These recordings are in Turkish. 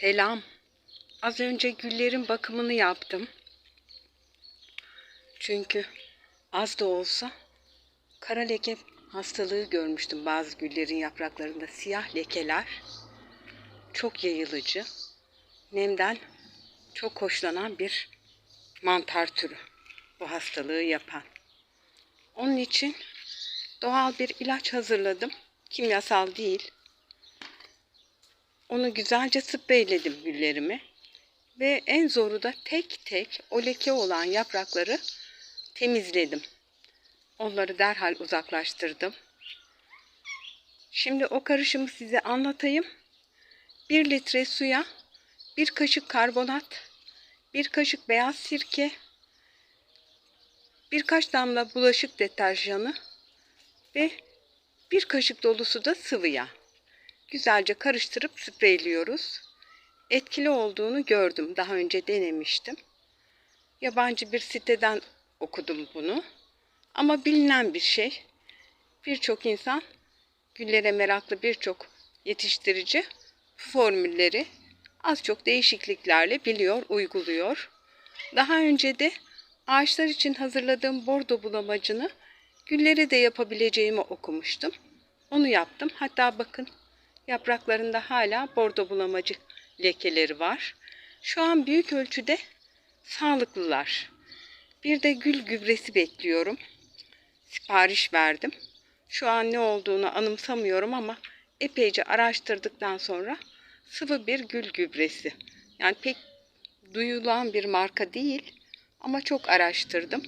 Selam. Az önce güllerin bakımını yaptım. Çünkü az da olsa kara leke hastalığı görmüştüm bazı güllerin yapraklarında siyah lekeler. Çok yayılıcı. Nemden çok hoşlanan bir mantar türü bu hastalığı yapan. Onun için doğal bir ilaç hazırladım. Kimyasal değil. Onu güzelce spreyledim güllerimi. Ve en zoru da tek tek o leke olan yaprakları temizledim. Onları derhal uzaklaştırdım. Şimdi o karışımı size anlatayım. 1 litre suya 1 kaşık karbonat, 1 kaşık beyaz sirke, birkaç damla bulaşık deterjanı ve bir kaşık dolusu da sıvı yağ. Güzelce karıştırıp spreyliyoruz. Etkili olduğunu gördüm. Daha önce denemiştim. Yabancı bir siteden okudum bunu. Ama bilinen bir şey. Birçok insan güllere meraklı birçok yetiştirici bu formülleri az çok değişikliklerle biliyor, uyguluyor. Daha önce de ağaçlar için hazırladığım bordo bulamacını güllere de yapabileceğimi okumuştum. Onu yaptım. Hatta bakın yapraklarında hala bordo bulamacı lekeleri var. Şu an büyük ölçüde sağlıklılar. Bir de gül gübresi bekliyorum. Sipariş verdim. Şu an ne olduğunu anımsamıyorum ama epeyce araştırdıktan sonra sıvı bir gül gübresi. Yani pek duyulan bir marka değil ama çok araştırdım.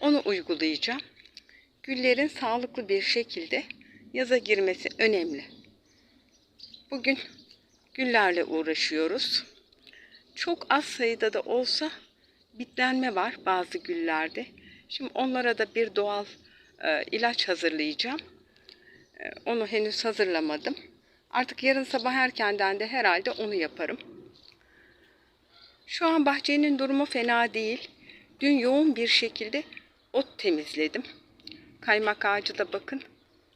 Onu uygulayacağım. Güllerin sağlıklı bir şekilde yaza girmesi önemli. Bugün güllerle uğraşıyoruz. Çok az sayıda da olsa bitlenme var bazı güllerde. Şimdi onlara da bir doğal e, ilaç hazırlayacağım. E, onu henüz hazırlamadım. Artık yarın sabah erkenden de herhalde onu yaparım. Şu an bahçenin durumu fena değil. Dün yoğun bir şekilde ot temizledim. Kaymak ağacı da bakın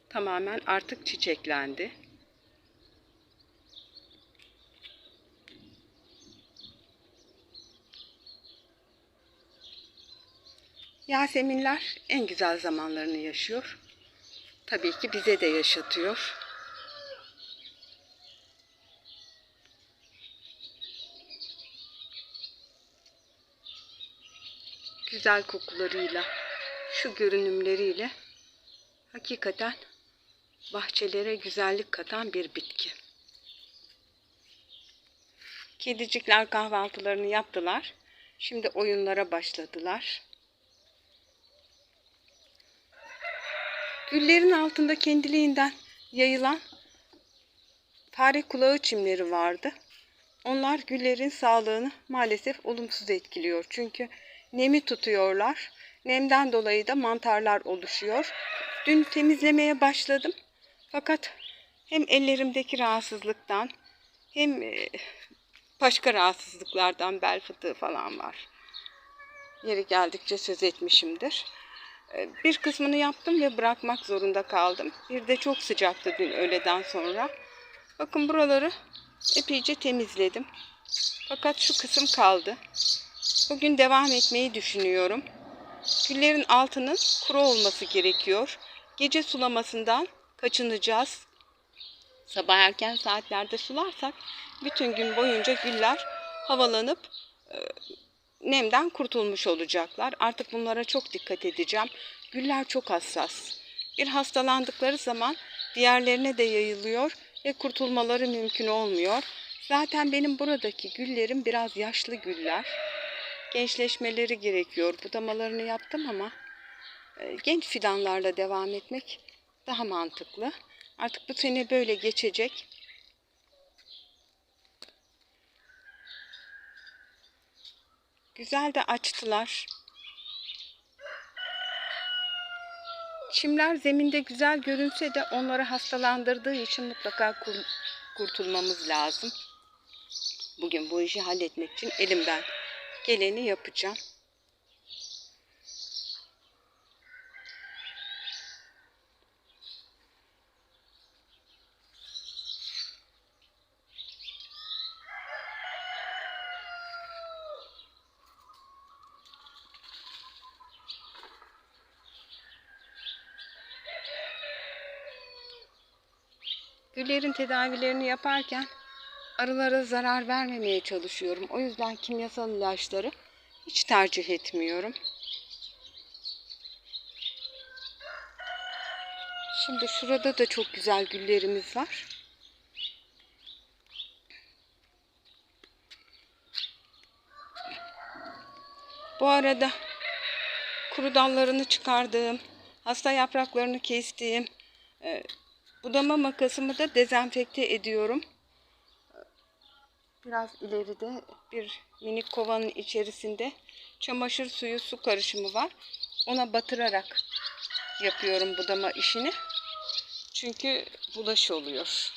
tamamen artık çiçeklendi. Yaseminler en güzel zamanlarını yaşıyor. Tabii ki bize de yaşatıyor. Güzel kokularıyla, şu görünümleriyle hakikaten bahçelere güzellik katan bir bitki. Kedicikler kahvaltılarını yaptılar. Şimdi oyunlara başladılar. Güllerin altında kendiliğinden yayılan fare kulağı çimleri vardı. Onlar güllerin sağlığını maalesef olumsuz etkiliyor. Çünkü nemi tutuyorlar. Nemden dolayı da mantarlar oluşuyor. Dün temizlemeye başladım. Fakat hem ellerimdeki rahatsızlıktan hem e, başka rahatsızlıklardan bel fıtığı falan var. Yeri geldikçe söz etmişimdir. E, bir kısmını yaptım ve bırakmak zorunda kaldım. Bir de çok sıcaktı dün öğleden sonra. Bakın buraları epeyce temizledim. Fakat şu kısım kaldı. Bugün devam etmeyi düşünüyorum. Güllerin altının kuru olması gerekiyor. Gece sulamasından kaçınacağız. Sabah erken saatlerde sularsak bütün gün boyunca güller havalanıp e, nemden kurtulmuş olacaklar. Artık bunlara çok dikkat edeceğim. Güller çok hassas. Bir hastalandıkları zaman diğerlerine de yayılıyor ve kurtulmaları mümkün olmuyor. Zaten benim buradaki güllerim biraz yaşlı güller. Gençleşmeleri gerekiyor. Budamalarını yaptım ama e, genç fidanlarla devam etmek daha mantıklı. Artık bu sene böyle geçecek. Güzel de açtılar. Çimler zeminde güzel görünse de onları hastalandırdığı için mutlaka kurtulmamız lazım. Bugün bu işi halletmek için elimden geleni yapacağım. Güllerin tedavilerini yaparken arılara zarar vermemeye çalışıyorum. O yüzden kimyasal ilaçları hiç tercih etmiyorum. Şimdi şurada da çok güzel güllerimiz var. Bu arada kuru dallarını çıkardığım, hasta yapraklarını kestiğim, e, budama makasımı da dezenfekte ediyorum. Biraz ileride bir minik kovanın içerisinde çamaşır suyu su karışımı var. Ona batırarak yapıyorum budama işini. Çünkü bulaş oluyor.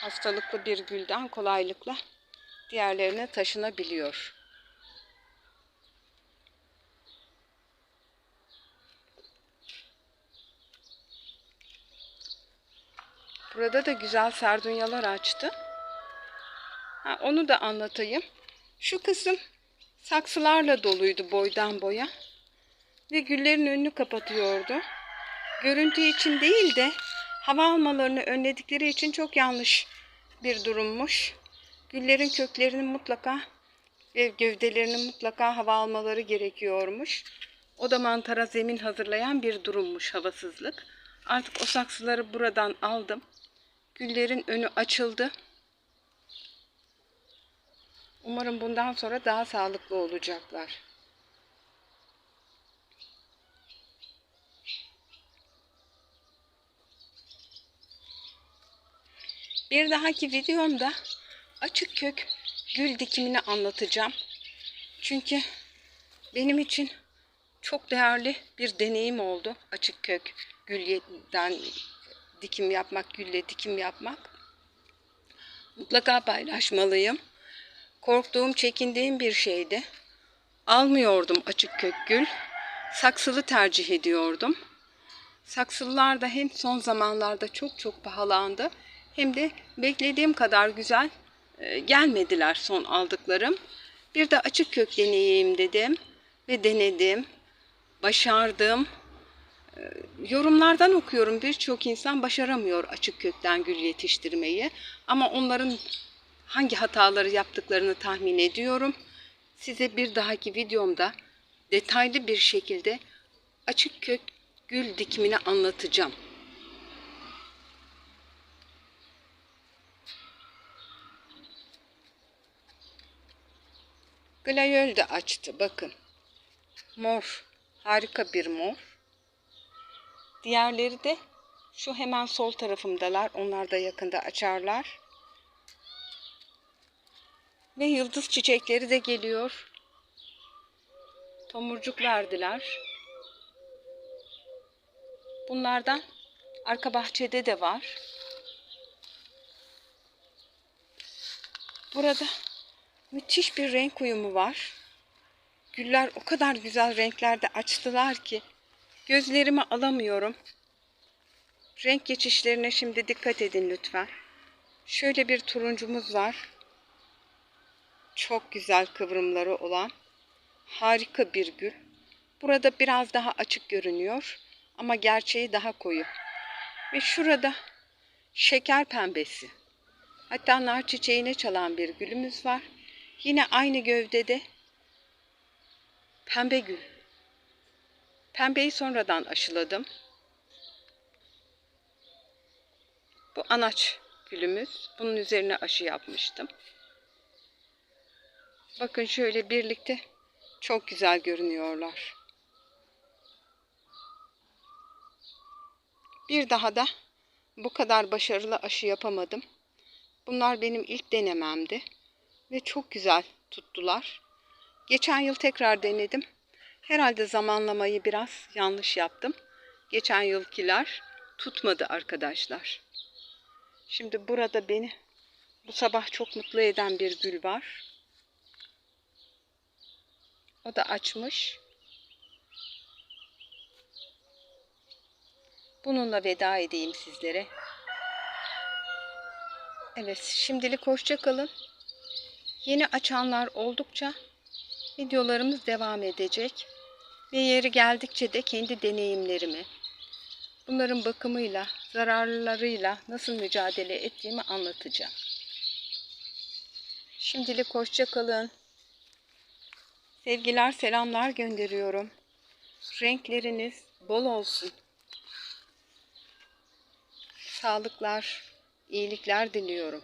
Hastalıklı bir gülden kolaylıkla diğerlerine taşınabiliyor. Burada da güzel sardunyalar açtı. Ha, onu da anlatayım. Şu kısım saksılarla doluydu boydan boya. Ve güllerin önünü kapatıyordu. Görüntü için değil de hava almalarını önledikleri için çok yanlış bir durummuş. Güllerin köklerinin mutlaka ve gövdelerinin mutlaka hava almaları gerekiyormuş. O da mantara zemin hazırlayan bir durummuş havasızlık. Artık o saksıları buradan aldım. Güllerin önü açıldı. Umarım bundan sonra daha sağlıklı olacaklar. Bir dahaki videomda açık kök gül dikimini anlatacağım. Çünkü benim için çok değerli bir deneyim oldu. Açık kök gülden dikim yapmak, gülle dikim yapmak. Mutlaka paylaşmalıyım. Korktuğum, çekindiğim bir şeydi. Almıyordum açık kök gül. Saksılı tercih ediyordum. Saksılılar da hem son zamanlarda çok çok pahalandı hem de beklediğim kadar güzel e, gelmediler son aldıklarım. Bir de açık kök deneyeyim dedim ve denedim. Başardım. Yorumlardan okuyorum birçok insan başaramıyor açık kökten gül yetiştirmeyi. Ama onların hangi hataları yaptıklarını tahmin ediyorum. Size bir dahaki videomda detaylı bir şekilde açık kök gül dikimini anlatacağım. Glayöl de açtı bakın. Mor. Harika bir mor. Diğerleri de şu hemen sol tarafımdalar. Onlar da yakında açarlar. Ve yıldız çiçekleri de geliyor. Tomurcuk verdiler. Bunlardan arka bahçede de var. Burada müthiş bir renk uyumu var. Güller o kadar güzel renklerde açtılar ki gözlerimi alamıyorum. Renk geçişlerine şimdi dikkat edin lütfen. Şöyle bir turuncumuz var. Çok güzel kıvrımları olan harika bir gül. Burada biraz daha açık görünüyor ama gerçeği daha koyu. Ve şurada şeker pembesi. Hatta nar çiçeğine çalan bir gülümüz var. Yine aynı gövdede pembe gül. Pembeyi sonradan aşıladım. Bu anaç gülümüz. Bunun üzerine aşı yapmıştım. Bakın şöyle birlikte çok güzel görünüyorlar. Bir daha da bu kadar başarılı aşı yapamadım. Bunlar benim ilk denememdi ve çok güzel tuttular. Geçen yıl tekrar denedim. Herhalde zamanlamayı biraz yanlış yaptım. Geçen yılkiler tutmadı arkadaşlar. Şimdi burada beni bu sabah çok mutlu eden bir gül var. O da açmış. Bununla veda edeyim sizlere. Evet, şimdilik hoşça kalın. Yeni açanlar oldukça videolarımız devam edecek. Ve yeri geldikçe de kendi deneyimlerimi, bunların bakımıyla, zararlarıyla nasıl mücadele ettiğimi anlatacağım. Şimdilik hoşça kalın. Sevgiler, selamlar gönderiyorum. Renkleriniz bol olsun. Sağlıklar, iyilikler diliyorum.